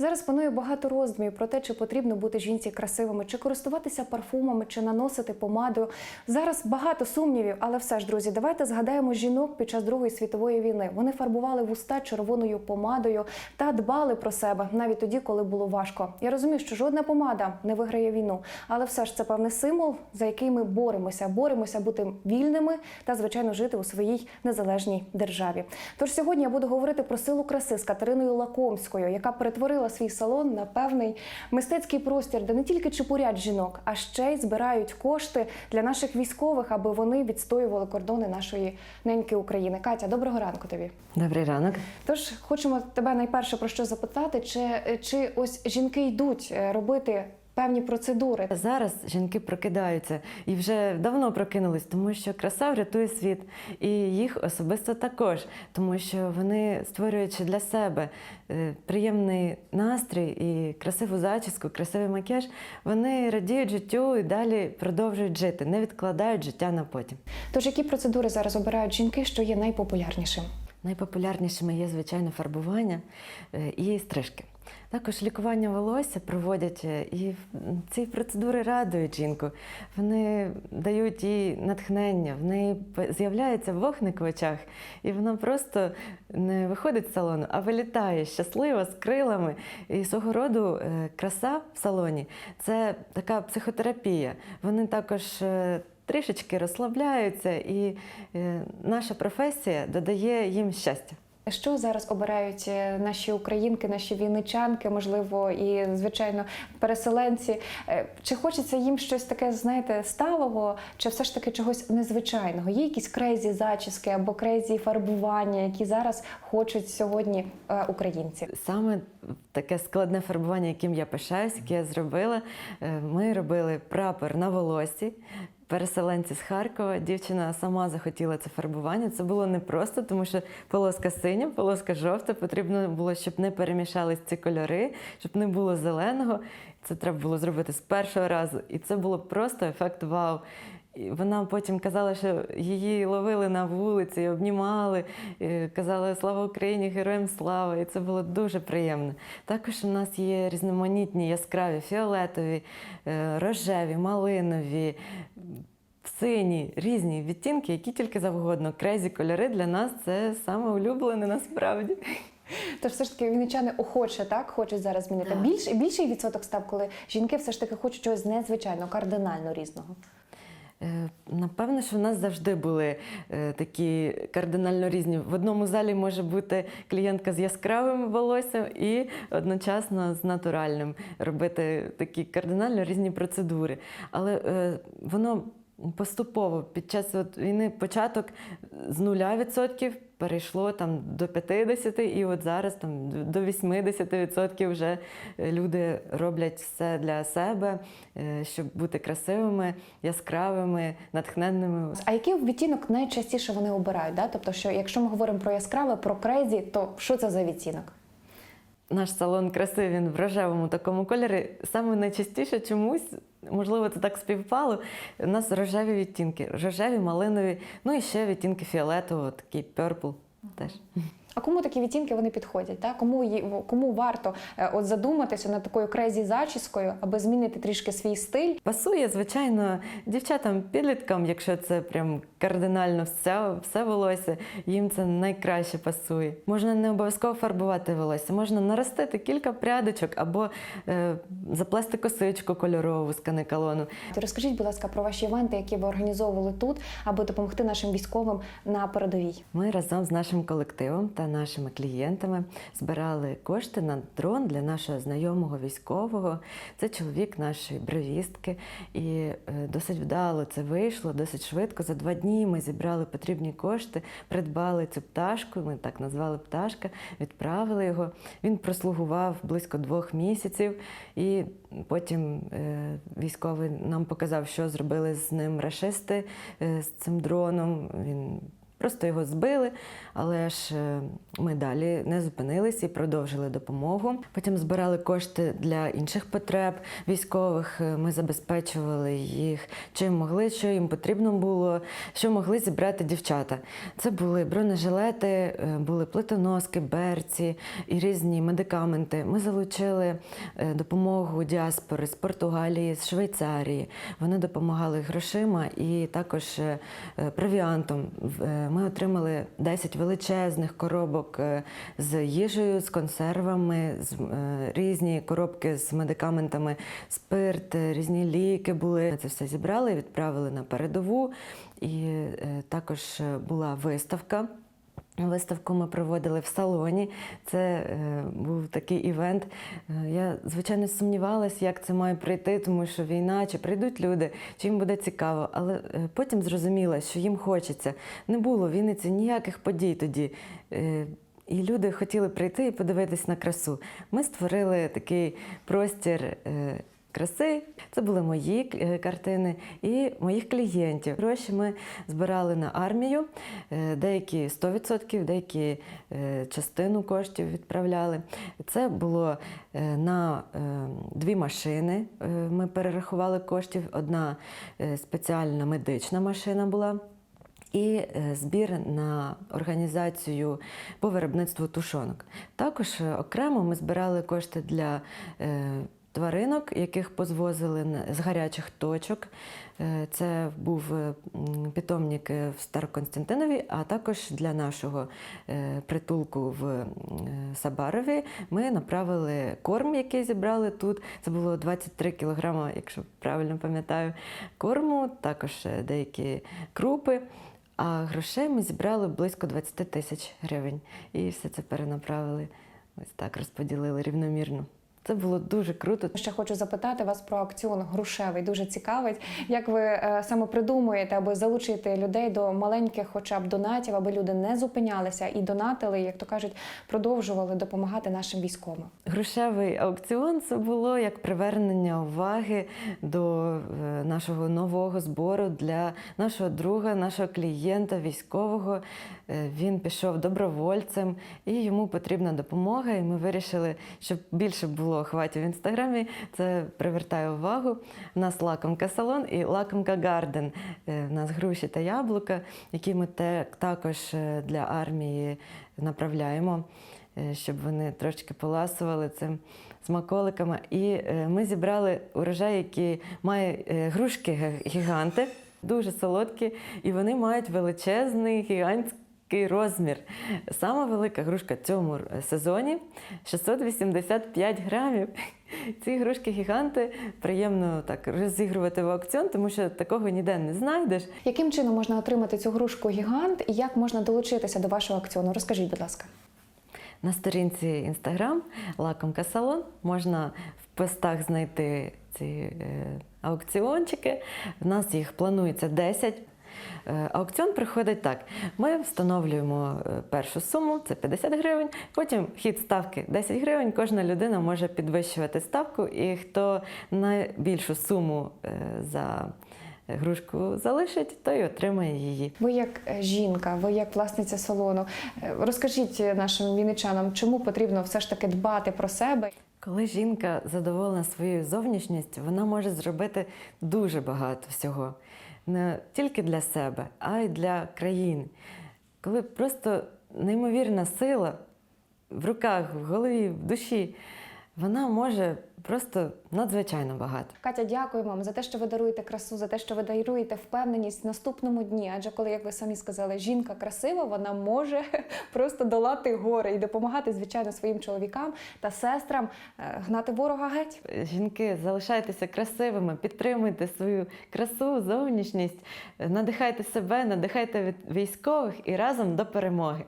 Зараз панує багато роздумів про те, чи потрібно бути жінці красивими, чи користуватися парфумами, чи наносити помадою. Зараз багато сумнівів, але все ж, друзі, давайте згадаємо жінок під час Другої світової війни. Вони фарбували вуста червоною помадою та дбали про себе навіть тоді, коли було важко. Я розумію, що жодна помада не виграє війну, але все ж це певний символ, за який ми боремося. Боремося бути вільними та, звичайно, жити у своїй незалежній державі. Тож сьогодні я буду говорити про силу краси з Катериною Лакомською, яка перетворила свій салон на певний мистецький простір, де не тільки чепурять жінок, а ще й збирають кошти для наших військових, аби вони відстоювали кордони нашої неньки України. Катя, доброго ранку тобі. Добрий ранок. Тож хочемо тебе найперше про що запитати, чи, чи ось жінки йдуть е, робити певні процедури. Зараз жінки прокидаються і вже давно прокинулись, тому що краса врятує світ, і їх особисто також, тому що вони створюючи для себе е, приємний настрій і красиву зачіску, красивий макіяж, вони радіють життю і далі продовжують жити, не відкладають життя на потім. Тож які процедури зараз обирають жінки, що є найпопулярнішим? Найпопулярнішими є, звичайно, фарбування е, і стрижки. Також лікування волосся проводять, е, і ці процедури радують жінку. Вони дають їй натхнення, в неї з'являється вогник в очах, і вона просто не виходить з салону, а вилітає щаслива з крилами. І свого роду е, краса в салоні це така психотерапія. Вони також. е, Трішечки розслабляються, і наша професія додає їм щастя. Що зараз обирають е, наші українки, наші війничанки, можливо, і звичайно переселенці? Е, Чи хочеться їм щось таке, знаєте, сталого, чи все ж таки чогось незвичайного? Є якісь крейзі зачіски або крейзі фарбування, які зараз хочуть сьогодні е, українці? Саме таке складне фарбування, яким я пишаюсь, яке я зробила. Ми робили прапор на волосі. Переселенці з Харкова, дівчина сама захотіла це фарбування. Це було непросто, тому що полоска синя, полоска жовта. Потрібно було, щоб не перемішались ці кольори, щоб не було зеленого. Це треба було зробити з першого разу. І це було просто ефект вау. І вона потім казала, що її ловили на вулиці, обнімали, і казали Слава Україні, героям слава! І це було дуже приємно. Також у нас є різноманітні яскраві, фіолетові, е, рожеві, малинові, сині, різні відтінки, які тільки завгодно. Крезі кольори для нас це саме улюблене насправді. Тож все ж таки вінничани охоче так хочуть зараз змінити. Більш, більший відсоток став, коли жінки все ж таки хочуть чогось незвичайного, кардинально різного. Е, Напевно, що в нас завжди були е, такі кардинально різні. В одному залі може бути клієнтка з яскравим волоссям і одночасно з натуральним робити такі кардинально різні процедури. Але е, воно поступово під час війни початок з нуля відсотків перейшло там до 50, і от зараз там до 80% вже е, люди роблять все для себе, е, щоб бути красивими, яскравими, натхненними. А який відтінок найчастіше вони обирають? Да? Тобто, що якщо ми говоримо про яскраве, про крейзі, то що це за відтінок? Наш салон краси він в рожевому такому кольорі. Саме найчастіше чомусь, можливо, це так співпало. У нас рожеві відтінки, рожеві, малинові, ну і ще відтінки фіолетового, такий purple теж. А кому такі відтінки вони підходять? Да? Кому, кому варто е, от задуматися над такою крейзі зачіскою, аби змінити трішки свій стиль? Пасує, звичайно, дівчатам, підліткам, якщо це прям кардинально все, все волосся, їм це найкраще пасує. Можна не обов'язково фарбувати волосся, можна наростити кілька прядочок або е, заплести косичку кольорову з канекалону. Розкажіть, будь ласка, про ваші івенти, які ви організовували тут, аби допомогти нашим військовим на передовій. Ми разом з нашим колективом та нашими клієнтами збирали кошти на дрон для нашого знайомого військового. Це чоловік нашої бровістки, і е, досить вдало це вийшло, досить швидко. За два дні ми зібрали потрібні кошти, придбали цю пташку. Ми так назвали пташка, відправили його. Він прослугував близько двох місяців, і потім е, військовий нам показав, що зробили з ним рашисти е, з цим дроном. Він Просто його збили, але ж е, ми далі не зупинились і продовжили допомогу. Потім збирали кошти для інших потреб військових. Е, Ми забезпечували їх чим могли, що їм потрібно було, що могли зібрати дівчата. Це були бронежилети, е, були плитоноски, берці і різні медикаменти. Ми залучили допомогу діаспори з Португалії, з Швейцарії. Вони допомагали грошима і також провіантом. Ми отримали 10 величезних коробок е, з їжею, з консервами, з, е, різні коробки з медикаментами, спирт, е, різні ліки були. Це все зібрали, відправили на передову. І також була виставка. Виставку ми проводили в салоні. Це е, був такий івент. Е, я, звичайно, сумнівалася, як це має прийти, тому що війна, чи прийдуть люди, чи їм буде цікаво. Але е, потім зрозуміла, що їм хочеться. Не було в Вінниці ніяких подій тоді. Е, і люди хотіли прийти і подивитись на красу. Ми створили такий простір. е, Краси, це були мої е, картини і моїх клієнтів. Гроші ми збирали на армію, е, деякі 100%, деякі е, частину коштів відправляли. Це було на дві машини. Ми перерахували коштів. Одна спеціальна медична машина була. І збір на організацію по виробництву тушонок. Також окремо ми збирали кошти для тваринок, яких позвозили з гарячих точок. Е, Це був е, питомник е, в Староконстантинові, а також для нашого притулку в Сабарові ми направили корм, який зібрали тут. Це було 23 кілограма, якщо правильно пам'ятаю, корму, також деякі крупи. А грошей ми зібрали близько 20 тисяч гривень. І все це перенаправили. Ось так розподілили рівномірно. Це було дуже круто. Ще хочу запитати вас про аукціон грушевий. Дуже цікавить, як ви е, саме придумуєте, аби залучити людей до маленьких, хоча б донатів, аби люди не зупинялися і донатили, як то кажуть, продовжували допомагати нашим військовим. Грушевий аукціон це було як привернення уваги до е, нашого нового збору для нашого друга, нашого клієнта, військового. Е, Він пішов добровольцем і йому потрібна допомога. І ми вирішили, щоб більше було охватів в інстаграмі. Це привертає увагу. У нас лакомка салон і лакомка гарден. Е, У нас груші та яблука, які ми також е, для армії направляємо е, щоб вони трошки поласували цим смаколиками. І е, ми зібрали урожай, який має е, грушки гіганти, дуже солодкі, і вони мають величезний гігантський розмір. Сама велика грушка в цьому е, сезоні 685 грамів. Ці грушки гіганти приємно так розігрувати в аукціон, тому що такого ніде не знайдеш. Яким чином можна отримати цю грушку гігант і як можна долучитися до вашого аукціону? Розкажіть, будь ласка. На сторінці Instagram Лакомка Салон можна в постах знайти ці е, аукціончики. В нас їх планується 10. Е, Аукціон приходить так: ми встановлюємо е, першу суму, це 50 гривень. Потім хід ставки 10 гривень. Кожна людина може підвищувати ставку, і хто найбільшу суму е, за грушку залишить, той отримає її. Ви як жінка, ви як власниця салону. Розкажіть нашим вінничанам, чому потрібно все ж таки дбати про себе. Коли жінка задоволена своєю зовнішністю, вона може зробити дуже багато всього. Не тільки для себе, а й для країни. Коли просто неймовірна сила в руках, в голові, в душі, вона може просто надзвичайно багато. Катя, дякую вам за те, що ви даруєте красу, за те, що ви даруєте впевненість в наступному дні. Адже коли, як ви самі сказали, жінка красива, вона може просто долати гори і допомагати, звичайно, своїм чоловікам та сестрам е, гнати ворога геть. Жінки, залишайтеся красивими, підтримуйте свою красу, зовнішність, надихайте себе, надихайте військових і разом до перемоги.